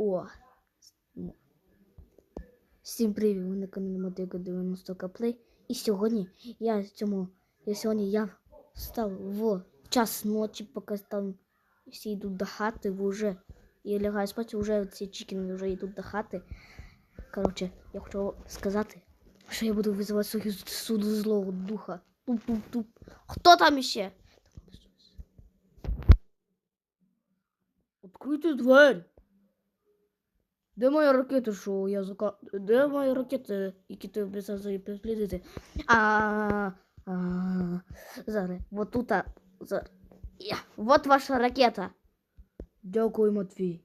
О. Всім привіт, ви на каналі Мотико 90 каплей. І сьогодні я цьому. Я сьогодні я встав в час ночі, поки там всі йдуть до хати, вже і лягаю спати, вже ці чікіни вже йдуть до хати. Коротше, я хочу сказати, що я буду визивати свою суду злого духа. Туп-туп-туп. Хто там іще? Открийте двері. Де моя ракета, що я зака... Де моя ракета, які ти обіцяв за підслідити? А, а, зараз, вот тут, зараз. Я. Ваша ракета. Дякую, Матвій.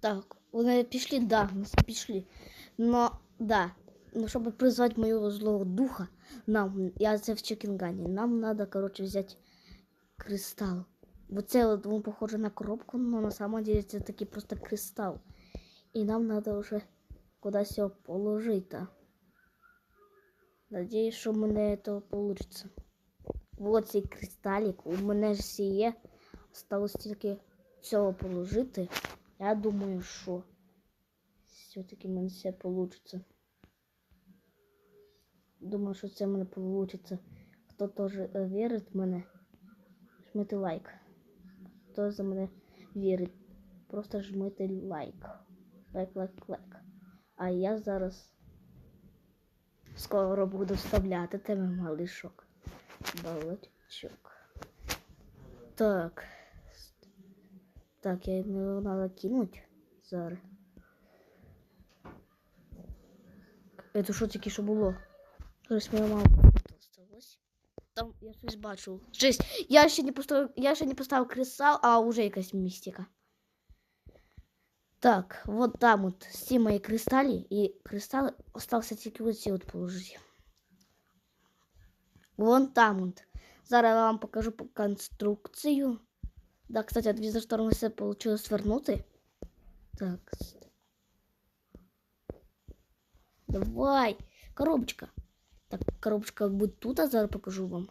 Так, вони пішли, да, вони пішли. Но, да, ну, щоб призвати моего злого духа, нам, я це в Чекінгані, нам надо, короче, взять кристалл. Вот це похоже на коробку, но на самом деле це такий просто кристалл. И нам надо уже куда-то его положить. -то. Надеюсь, что у меня это получится. Вот цей кристалик. У мене ж всі. Осталось тільки цього положити. Я думаю, що все-таки в мене все получится. Думаю, що це в мене получится. Хто теж е, вірить в мене, жмите лайк. Хто за мене вірить, просто жмите лайк. Лайк. А я зараз скоро буду вставляти тебе малишок. Балачок. Так. Так, я його треба кинуть зараз. Это що тільки що було? Зараз моя мама. Там я щось бачу. Жесть, я ще не поставив, я ще не поставив кристал, а вже якась містика. Так, вот там вот все мои кристалли. И кристалл остался тільки вот ці от положити. Вон там вот. Зараз я вам покажу по конструкцію. Да, кстати, от візошторм все получилось свернути. Так. Давай. Коробочка. Так, коробочка будет тут, а зараз покажу вам.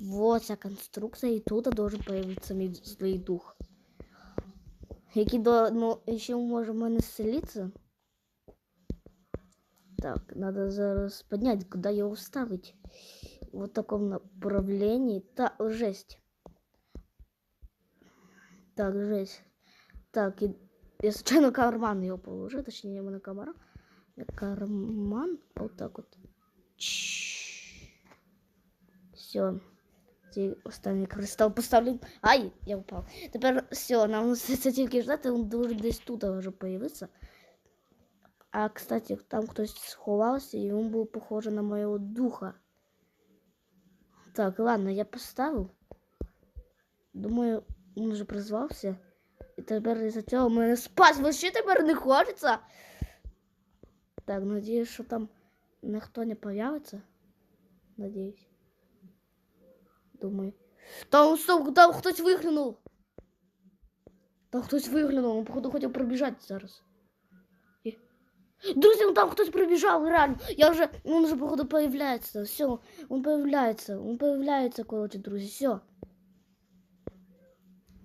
Вот вся конструкция, и тут должен появиться мій злий дух. Який до, ну, ще може в мене селиться. Так, надо зараз поднять, куда его вставить. Вот в таком направлении. Та, жесть. Так, жесть. Так, и я случайно карман его положил, точнее, ему на комара. Карман, вот так вот. Все. Ці останній кристал поставлю. Ай, я упав. Тепер все, нам це тільки ждати, він дуже десь тут вже появиться. А, кстати, там хтось сховався, і він був похожий на моєго духа. Так, ладно, я поставив. Думаю, він вже призвався. І тепер із-за цього мене спать вообще тепер не хочеться. Так, надіюсь, що там ніхто не появиться. Надіюсь. Думаю. Там стоп, там хтось виглянув. Там хтось виглянув, він, походу, хотів пробіжати зараз. І... Друзі, ну там хтось пробіжав, реально. Я вже, він вже, походу, появляється. Все, він появляється. Він появляється, коротше, друзі, все.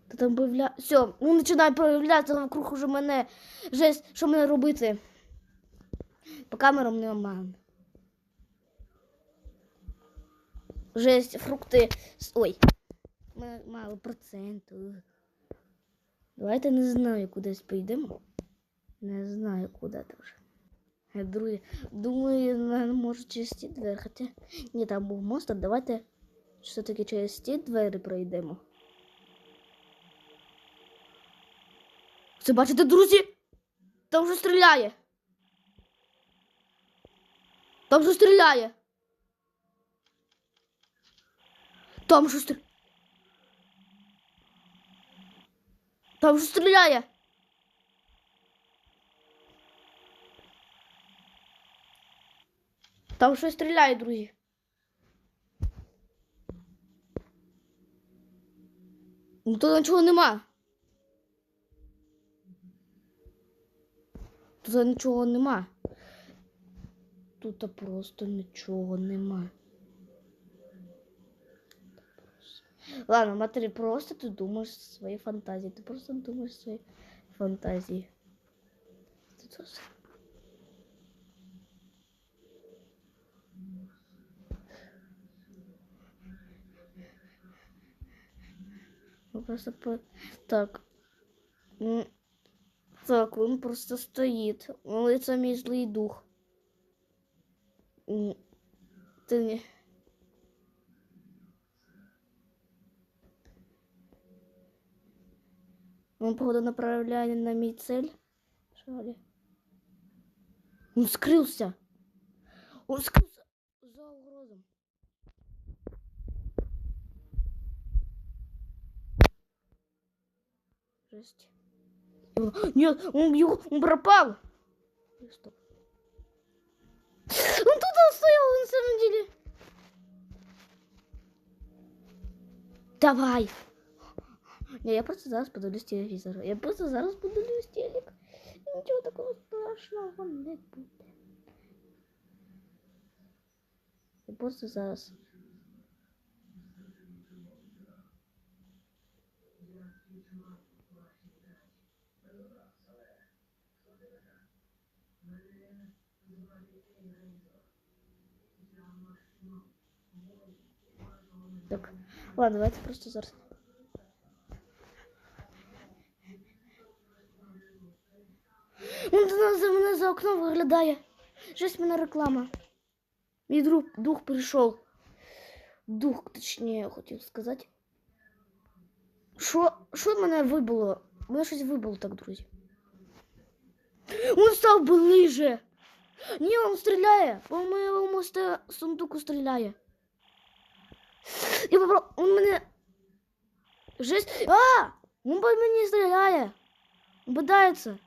Та там появляється. Все, він починає появлятися вокруг уже мене. Жесть, що мене робити? По камерам не обман. Жесть, фрукти. Ой. Мало проценту. Давайте не знаю, кудись поїдемо. Не знаю, куди вже. Друзі, думаю, може через ті двері. Хоча ні, там був мост, а давайте все-таки через ті двері пройдемо. Це бачите, друзі? Там вже стріляє. Там вже стріляє. Там же стр... Там же стріляє. Там щось стріляє, друзі. Ну тут нічого нема. Тут нічого нема. Тут просто нічого нема. Ладно, матери, просто ты думаешь свои фантазии. Ты просто думаешь свои фантазии. Зараз. Ну, Просто по... Так. М, Так, он просто стоит. Он это мій злий дух. М, Ти не... Он, походу, направляет на мій цель. Что ли? Он скрылся. Он скрылся за угрозом. Жесть. Нет, он, он пропал. Стоп. Он тут стоял на самом деле. Давай. Не, я просто зараз подивлюсь телевізор. Я просто зараз подивлюсь телек. Нічого такого страшного не буде. Я просто зараз. Так, ладно, давайте просто зараз. Він за мене за окном виглядає. Щось мене реклама. Мій друг, дух прийшов. Дух, точніше, хотів сказати. Що, що мене вибило? Мене щось вибило так, друзі. Він став ближе. Ні, він стріляє. По моєму сундуку стріляє. Я попро... Он мене... Жесть. А! Він по мені стріляє. Бодається.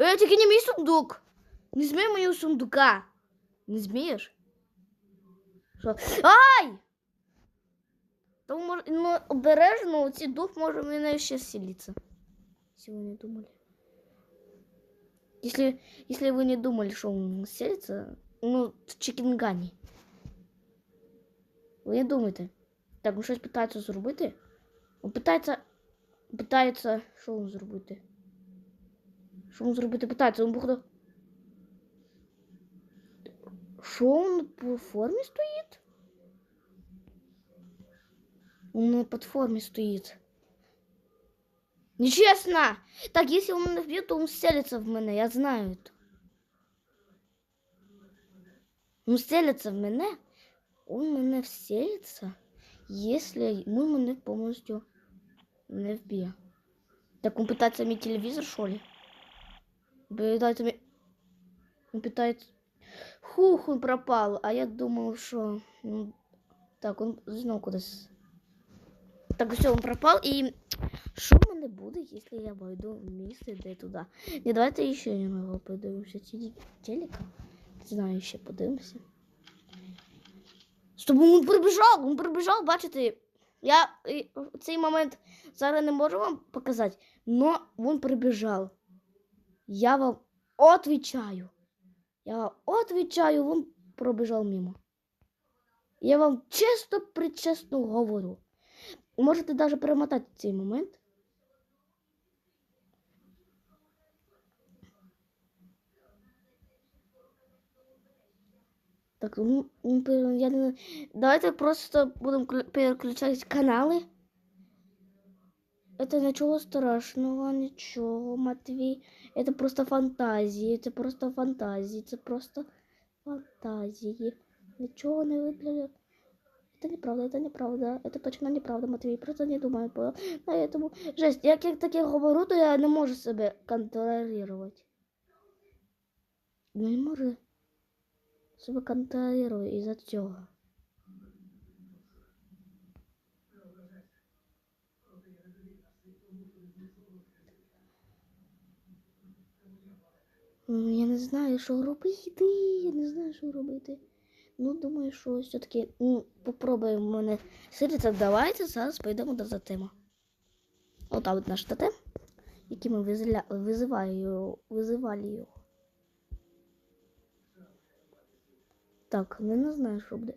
Е, тільки не мій сундук. Не змій мою сундука. Не змієш? Що? Ай! Тому мож... ну, обережно цей дух може в мене ще селиться. Если вы не думали. Если, если вы не думали, что он селится, ну, в Чикінгані. Ви не думайте. Так, він щось питається зробити. Він питається. Питається, що він зробити. Що він зробити питається? Він походу. Що він на платформі стоїть? Он на платформе стоит. Нечестно! Так, если он меня вбьет, то он селится в меня, я знаю это. Он селится в меня, он меня вселится, если мы меня полностью не вбьем. Так он пытается мне телевизор, что ли? Мне... Он пытается... Хух, он пропал, а я думал, что... ну, Так, он знал куда... с- Так, все, он пропал, і що в мене буде, якщо я пойду місце, де туди? Не, давайте ще немного подивимося телека. Не знаю, ще подивимося. Щоб він прибіжав, він прибіжав, бачите. Я в цей момент зараз не можу вам показати, но він прибіжав. Я вам отвечаю. Я вам отвечаю, він пробіжав мимо. Я вам чесно причесно говорю. Можете даже перемотати цей момент. Так, ну, ну, я не... Давайте просто будем клю- переключать каналы. Это ничего страшного, ничего, Матвей. Это просто фантазии, это просто фантазии, это просто фантазии. Ничего не выглядит. Это неправда, это неправда. Это точно неправда, Матвій. Просто не думаю. По... Поэтому жесть, я таке говорю, то я не можу себе контролювати. Не можу себе контролювати із-за цього. Я не знаю, що робити. Я не знаю, що робити. Ну, думаю, що все-таки ну, попробуємо мене сидіти. Давайте зараз пойдемо до затема. Ота от наш тотем, який ми визля... визивали його. Визивали його. Так, ну не знаю, що буде.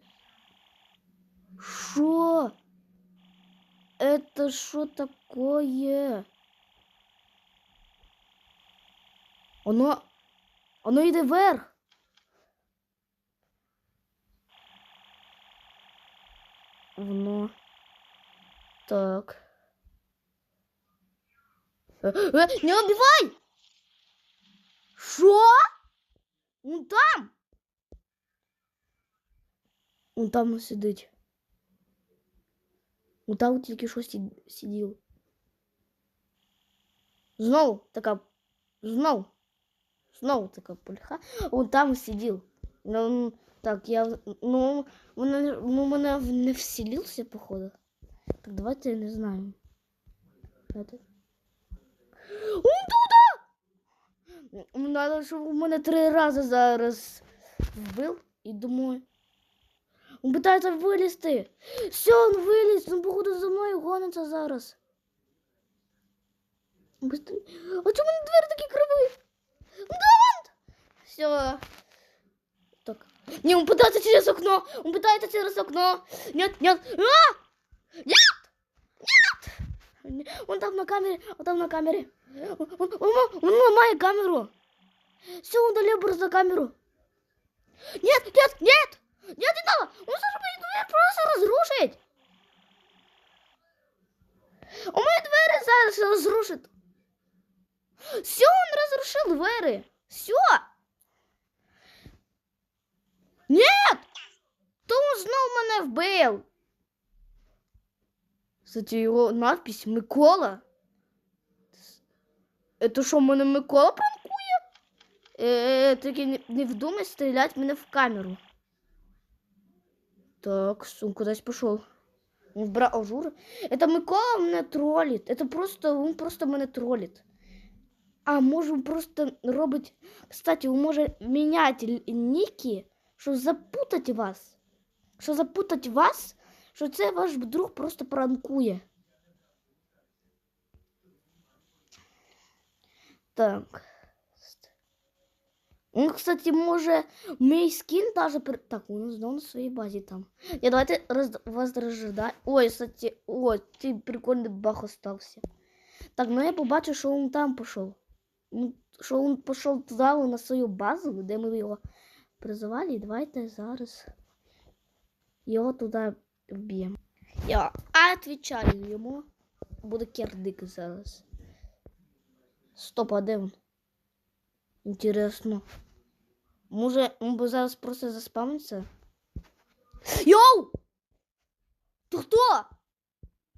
Що? Это що такое? Воно. Воно йде вверх. Воно. Так. Е, е, не убивай! Що? Он там. Он там сидить. Он там тільки що сі- сидів. Знову така. Знову. Знову така пульха. Он там сидів. Ну, так, я. Ну, мене, ну, мене в- не вселився, походу. Так, давайте я не знаю. Давайте. Он туди! Надо, щоб у мене три рази зараз вбив і думаю. Он питається вилізти. Все, он виліз, він походу за мною гониться зараз. А чому на двері такі криві? Давай! Все. Так. Не, он пытается через окно. Он пытается через окно. Нет, нет. А! Нет! Нет! Он там на камере. Он там на камере. Он, он, он, он ломает камеру. Все, он долез за камеру. Нет, нет, нет! Нет, не надо! Он зараз мої двері просто розрушить! У мене двері зараз розрушить. Все, он разрушил двері. Все. Нет! То он знов мене вбив. Кстати, його надпись Микола. Это що, мене Микола пранкує? Е, тільки не, не вдумай стріляти мене в камеру. Так, он кудись пішов. Он вбрав ажур. Это Микола мене тролить. Это просто, він просто мене тролить. А може він просто робить... Кстати, він може міняти л- ніки, щоб запутати вас. Щоб запутати вас, що це ваш друг просто пранкує. Так. Он, кстати, може мій скін даже... При... Так, він знову на своїй базі там. Я давайте роз... вас розжидаю. Ой, кстати, ой, ти прикольний бах остався. Так, ну я побачив, що він там пішов. Він- Що він пішов туди на свою базу, де ми його призивали. Давайте зараз його туди вб'ємо. Я відповідаю йому. Буде кердик зараз. Стоп, а де він? Інтересно. Може, він би зараз просто заспавниться? Йоу! Ти хто?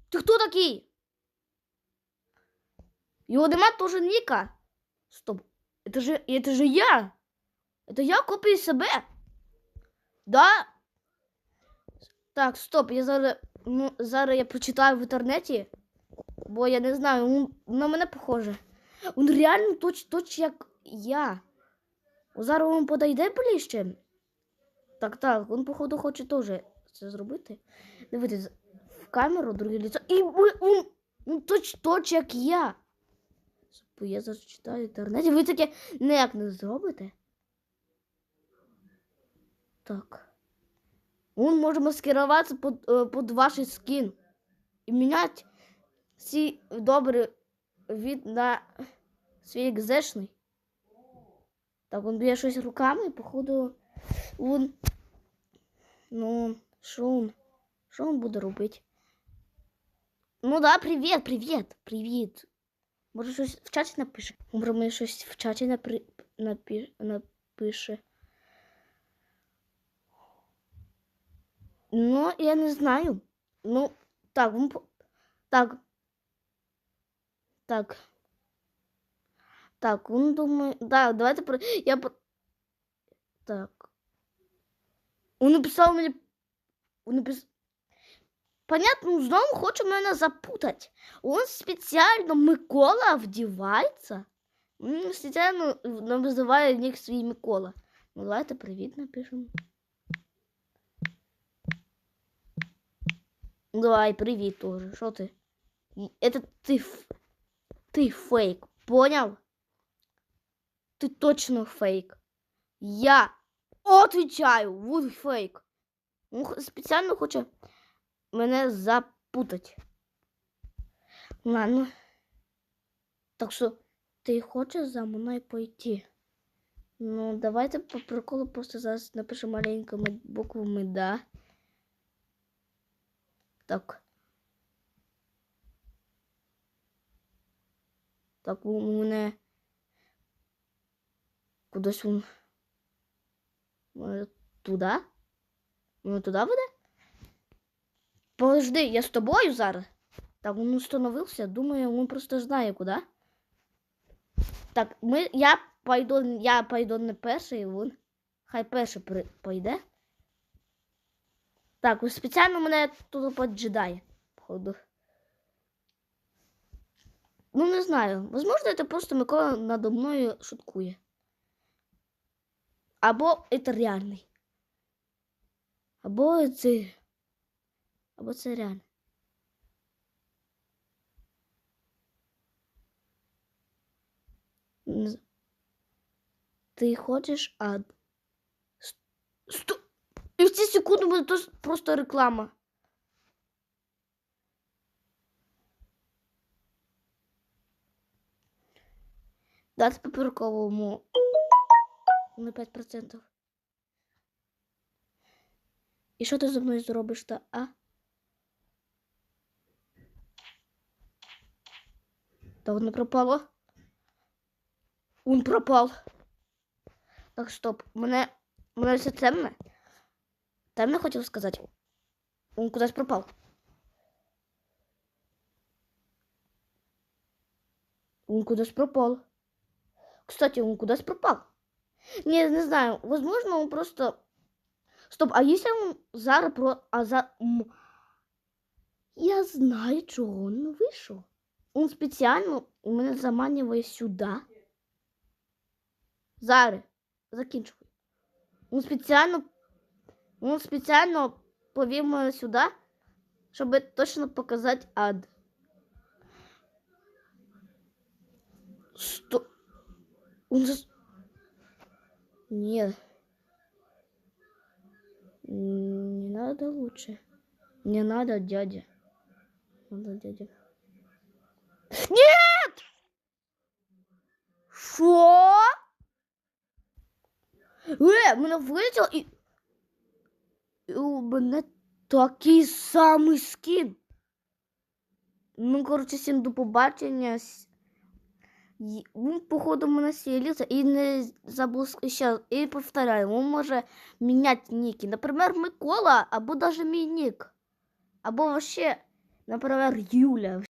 Ти хто такий? Його нема тоже Ніка. Стоп. Это же, это же я. Это я копію себе. Да? Так, стоп, я зараз, ну, зараз я прочитаю в інтернеті, бо я не знаю, він на мене похоже. Він реально точ, точ як я. Зараз він подойде ближче. Так, так, він, походу, хоче теж це зробити. Дивіться, в камеру, друге лицо. І ви- він, він точ, точ як я. Бо я зараз читаю в інтернеті. Ви таке ніяк не зробите. Так. Он може маскироваться под, э, под ваш скин. І міняти свій добрий від на свій екзешний. Так, він б'є щось руками, походу, він... Ну, що він? Що він буде робити? Ну да, привіт, привіт, привіт. Може щось в чаті напише? Може мені щось в чаті напри... напі... напише. Ну, я не знаю. Ну, так, він... по- так. Так. Так, він думає. Да, давайте про. Я по... Так. Він написав мені. Він написав. Понятно, он знову хоче мене запутати. Он спеціально Микола вдівається. Він спеціально називає нік свій Микола. Ну, давайте привіт напишемо. Давай, привіт тоже. Що ти? І- Это ти, ф- ти фейк, понял? Ти точно фейк. Я отвечаю, він фейк. Він х- спеціально хоче Мене запутати. Ладно. Так що Ти хочеш за мною пойти? Ну, давайте по приколу просто зараз напишу маленькими буквами да. Так. Так, у мене кудись він. Туди? Ну, туди веде? Подожди, я з тобою зараз. Так, він установився. Думаю, він просто знає куди. Так, ми, я пойду, я пойду не перший, він. Хай перший при, пойде. Так, ви спеціально мене тут поджидає, походу. Ну, не знаю. Возможно, це просто Микола надо мною шуткує. Або це реальний. Або це. Або це реально. Ти хочеш ад. Сто... І в ці секунди буде то просто реклама. Дати паперковому на 5%. І що ти зі мною зробиш та а? Та воно пропало. Он пропав. Так, стоп. Мене. Мене все темне. Темне хотів сказати. Он кудись пропав. Он кудись пропал. Кстати, он кудись пропав. Не, не знаю. Возможно, он просто. Стоп, а если он зараз про. А за. Я знаю, чого він вийшов. Он спеціально мене заманює сюди. Зараз. Закінчуй. Він спеціально. Він спеціально повів мене сюди, щоб точно показати ад. Сто... Он зас... Нет. Не надо лучше. Не надо, дядя. Надо, дядя. Нет! Що? Е, мене вилетіло і. І у мене такий самий скін. Ну, коротше, всім до побачення. С- Й- Він, походу, мене селиться і не забув ще. І повторяю, він може міняти ніки. Наприклад, Микола, або навіть мій нік. Або вообще, наприклад, Юля.